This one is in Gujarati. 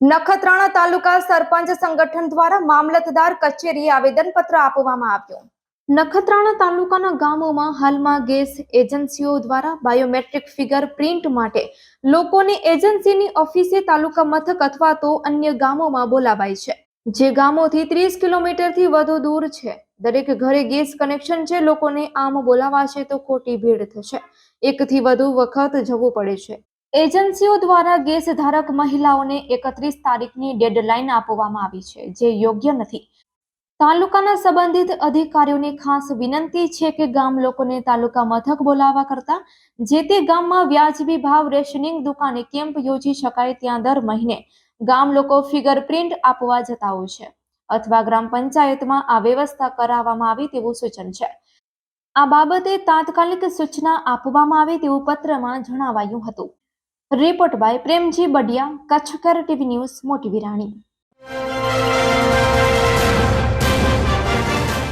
નખત્રાણા તાલુકા સરપંચ સંગઠન દ્વારા મામલતદાર કચેરીએ આવેદનપત્ર આપવામાં આવ્યું. નખત્રાણા તાલુકાના ગામોમાં હાલમાં ગેસ એજન્સીઓ દ્વારા બાયોમેટ્રિક ફિગર પ્રિન્ટ માટે લોકોને એજન્સીની ઓફિસે તાલુકા મથક અથવા તો અન્ય ગામોમાં બોલાવાય છે. જે ગામોથી ત્રીસ કિલોમીટરથી વધુ દૂર છે. દરેક ઘરે ગેસ કનેક્શન છે. લોકોને આમ બોલાવાશે તો ખોટી ભીડ થશે. એકથી વધુ વખત જવું પડે છે. એજન્સીઓ દ્વારા ગેસ ધારક મહિલાઓને એકત્રીસ તારીખની ડેડલાઇન આપવામાં આવી છે, જે યોગ્ય નથી. તાલુકાના સંબંધિત અધિકારીઓને ખાસ વિનંતી છે કે ગામ લોકોને તાલુકા મથક બોલાવવા કરતા, જે તે ગામમાં વ્યાજબી ભાવ રેશનિંગ દુકાને કેમ્પ યોજી શકાય ત્યાં દર મહિને ગામ લોકો ફિગર પ્રિન્ટ આપવા જતા હોય છે અથવા ગ્રામ પંચાયતમાં આ વ્યવસ્થા કરાવવામાં આવી તેવું સૂચન છે. આ બાબતે તાત્કાલિક સૂચના આપવામાં આવે તેવું પત્રમાં જણાવાયું હતું. રિપોર્ટ બાય પ્રેમજી બડિયા કચ્છકર ટીવી ન્યૂઝ મોટી વિરાણી